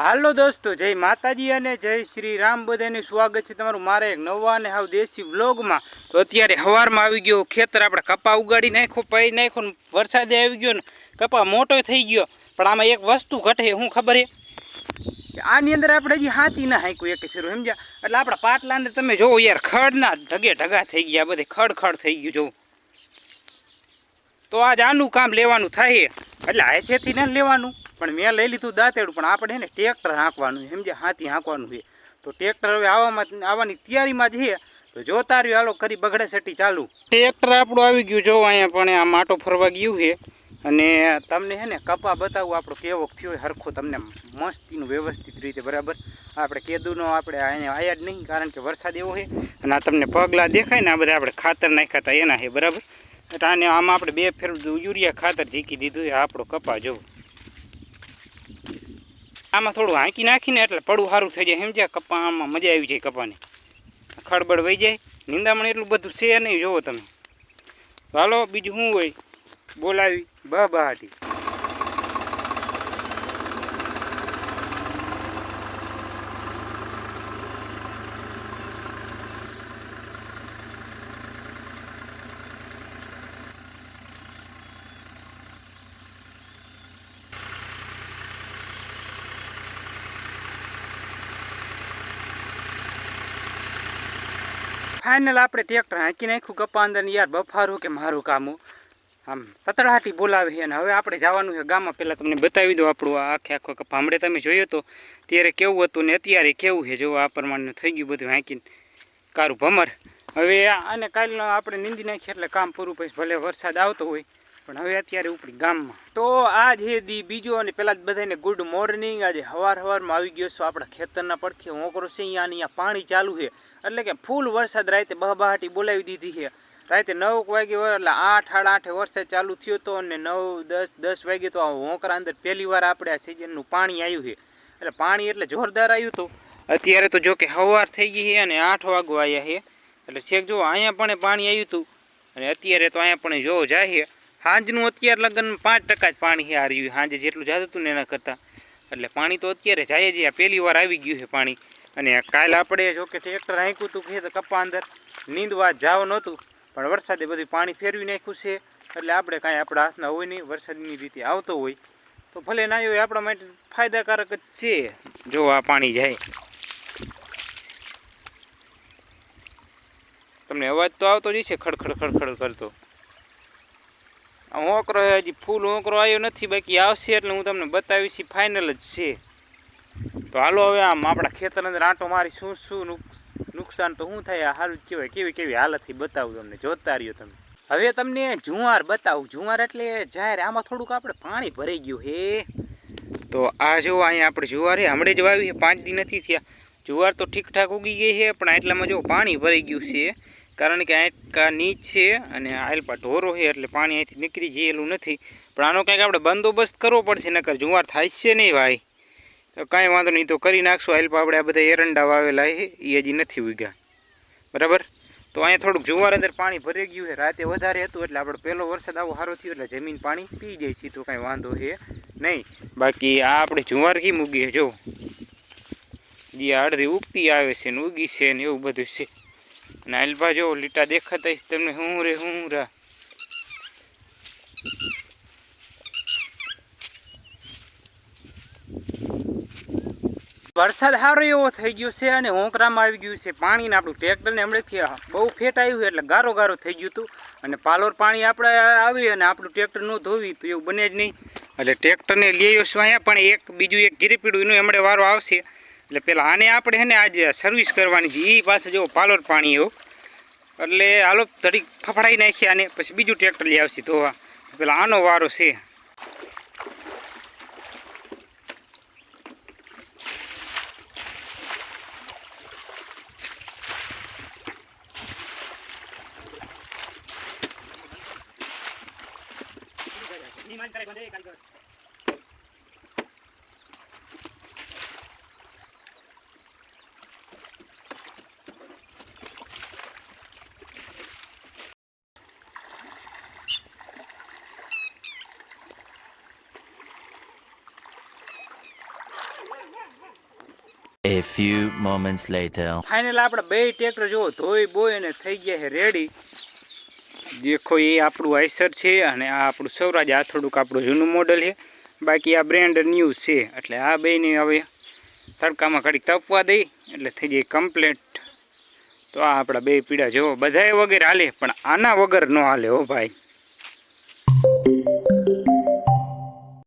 હાલો દોસ્તો, જય માતાજી અને જય શ્રી રામ. બધાનું સ્વાગત છે તમારું મારે એક નવા અને હાવ દેશી વ્લોગમાં. તો અત્યારે હવારમાં આવી ગયો, ખેતર આપણે કપા ઉગાડી નાખ્યો, પઈ નાખ્યો વરસાદે આવી ગયો ને કપા મોટો થઈ ગયો. પણ આમાં એક વસ્તુ ઘટે, શું ખબર એ આની અંદર આપણે હજી હાથી ના હાંકું એક ફેરું, સમજ્યા? એટલે આપણા અંદર તમે જોવો યાર, ખડના ઢગે ઢગા થઈ ગયા, બધે ખડ ખડ થઈ ગયું, જોવું. તો આજ આનું કામ લેવાનું થાય એટલે હાથેથી ન લેવાનું. પણ મેં લઈ લીધું દાંતેડું, પણ આપણે ને ટ્રેક્ટર હાંકવાનું છે. સમજે હાથી હાંકવાનું છે. તો ટ્રેક્ટર હવે આવવામાં આવવાની તૈયારીમાં જ છે. તો જોતા રહ્યો હાલો કરી બગડે સટી ચાલુ. ટ્રેક્ટર આપણું આવી ગયું જો અહીંયા, પણ આ માટો ફરવા ગયું છે. અને તમને છે ને કપા બતાવું આપણો કેવો થયો હરખો તમને મસ્તીનું વ્યવસ્થિત રીતે, બરાબર? આપણે કેદુનો આપણે અહીંયા આયા જ નહીં, કારણ કે વરસાદ એવો છે. અને આ તમને પગલા દેખાય ને આ બધા આપણે ખાતર નાખ્યા હતા એના છે, બરાબર? એટલે આને આમાં આપણે બે ફેર યુરિયા ખાતર ઝીકી દીધું છે આપણો કપા જો આમાં થોડું હાંકી નાખીને એટલે પડું સારું થઈ જાય. સમજ્યા? કપા આમાં મજા આવી જાય કપાની. ખડબડ વહી જાય. નિંદામણ એટલું બધું છે નહીં જોવો તમે. હાલો, બીજું શું હોય? બોલાવી. બહાટી ફાઇનલ આપણે ટ્રેક્ટર હાંકી નાખ્યું કપા અંદર યાર બફારું કે મારું કામું આમ તતડાટી બોલાવે છે અને હવે આપણે જવાનું છે ગામમાં. પહેલાં તમને બતાવી દો આપણું આખે આખો કપા. હમણાં તમે જોયો તો ત્યારે કેવું હતું ને અત્યારે કેવું છે? જો આ પ્રમાણે થઈ ગયું બધું હાંકીને. કારું ભમર. હવે આને કાલનો આપણે નીંદી નાખીએ એટલે કામ પૂરું પછી ભલે વરસાદ આવતો હોય. પણ હવે અત્યારે ઉપડી ગામમાં. તો આ જે દી બીજો અને પહેલાં જ બધાને ગુડ મોર્નિંગ આજે હવાર હવારમાં આવી ગયો છો આપણા ખેતરના પડખે. હોંકરો છે, અહીંયા અહીંયા પાણી ચાલુ છે. એટલે કે ફૂલ વરસાદ રાતે બહાબહાટી બોલાવી દીધી છે. રાતે નવ વાગે એટલે આઠ, સાડા આઠે વરસાદ ચાલુ થયો હતો અને નવ, દસ દસ વાગે તો આ હોંકરા અંદર પહેલી વાર આપણે આ સિઝનનું પાણી આવ્યું છે. એટલે પાણી એટલે જોરદાર આવ્યું હતું. અત્યારે તો જો કે સવાર થઈ ગઈ છે અને આઠ વાગવા આવ્યા છે. એટલે છેક જો અહીંયા પણ પાણી આવ્યું હતું. અને અત્યારે તો અહીંયા પણ જો જાય છે. સાંજનું અત્યારે લગ્ન પાંચ ટકા જ પાણી છે આ રહ્યું સાંજે જેટલું જતું હતું ને એના કરતાં. એટલે પાણી તો અત્યારે જાય જ. પહેલી વાર આવી ગયું છે પાણી. અને કાલ આપણે જો કે ટ્રેક્ટર આંખ્યું હતું કે કપા અંદર. નીંદવા જાવ નહોતું. પણ વરસાદે બધું પાણી ફેરવી નાખ્યું છે. એટલે આપણે કાંઈ આપણા હાથના હોય નહીં. વરસાદની રીતે આવતો હોય. તો ભલે ના હોય, આપણા માટે ફાયદાકારક જ છે. જો આ પાણી જાય. તમને અવાજ તો આવતો જ છે ખડખડ ખડખડ કરતો. હોંકરો હજી ફૂલ હોંકરો આવ્યો નથી, બાકી આવશે એટલે હું તમને બતાવીશ ફાઇનલ જ છે. તો હાલો હવે આમ આપણા ખેતર અંદર આંટો મારી શું શું નુકસાન તો શું થાય જ કહેવાય. કેવી કેવી હાલતથી બતાવું તમને, જોતા રહ્યો તમે. હવે તમને જુવાર બતાવું. જુવાર એટલે જાહેર આમાં થોડુંક આપણે પાણી ભરાઈ ગયું હે. તો આ જો અહીંયા આપણે જુવાર હમણાં જ વાવી છે પાંચ દી નથી થયા. જુવાર તો ઠીકઠાક ઉગી ગઈ છે પણ એટલામાં જો પાણી ભરાઈ ગયું છે કારણ કે આટકા નીચ છે અને આલપા ઢોરો છે એટલે પાણી અહીંથી નીકળી જયેલું નથી. પણ આનો કંઈક આપણે બંદોબસ્ત કરવો પડશે, નકર જુવાર થાય છે નહીં ભાઈ. તો કાંઈ વાંધો નહીં, તો કરી નાખશું. આલપા આપણે આ બધા એરંડા વાવેલા છે એ હજી નથી ઉગ્યા. બરાબર? તો અહીંયા થોડુંક જુવાર અંદર પાણી ભરાઈ ગયું છે. રાતે વધારે હતું એટલે આપણે પહેલો વરસાદ આવો સારો થયો એટલે જમીન પાણી પી જાય છે, તો કાંઈ વાંધો છે નહીં. બાકી આ આપણે જુવાર કેમ ઉગી જો. જે અડધી ઉગતી આવે છે ને ઉગી છે ને એવું બધું છે. અને આલપા જો લીટા દેખાતા તમને હું રે, હું રા. વરસાદ સારો એવો થઈ ગયો છે અને હોંકરામાં આવી ગયું છે. પાણીને આપણું ટ્રેક્ટરને હમણાંથી બહુ ફેટ આવ્યું એટલે ગારો ગારો થઈ ગયું હતું. અને પાલોર પાણી આપણે આવી અને આપણું ટ્રેક્ટર ન ધોવી તો એવું બને જ નહીં. એટલે ટ્રેક્ટરને લઈ આવ્યો અહીંયા, પણ એક બીજું એક ગીરીપીડું એનું હમણાં વારો આવશે. એટલે પેલા આને આપણે હે ને આજે સર્વિસ કરવાની છે. એ પાસે જો પાલોર પાણી એવું એટલે હાલો ધડી ફફડાઈ નાખીએ આને, પછી બીજું ટ્રેક્ટર લઈ આવશે ધોવા. પેલા આનો વારો છે. Ni mal traigo de calor. A few moments later. Final આપણે બે ટ્રેક્ટર જો ધોઈ બોય અને થઈ ગયા છે રેડી દેખો એ આપણું આઈસર છે અને આ આપણું સૌરાજ આ થોડુંક આપણું જૂનું મોડલ છે. બાકી આ બ્રેન્ડ ન્યૂ છે, એટલે આ બેને હવે તડકામાં ઘડીક તપવા દઈ, એટલે થઈ જાય કમ્પ્લેટ તો આ આપણા બે પીડા જુઓ, બધાય વગર હાલે, પણ આના વગર ન હાલે હો ભાઈ.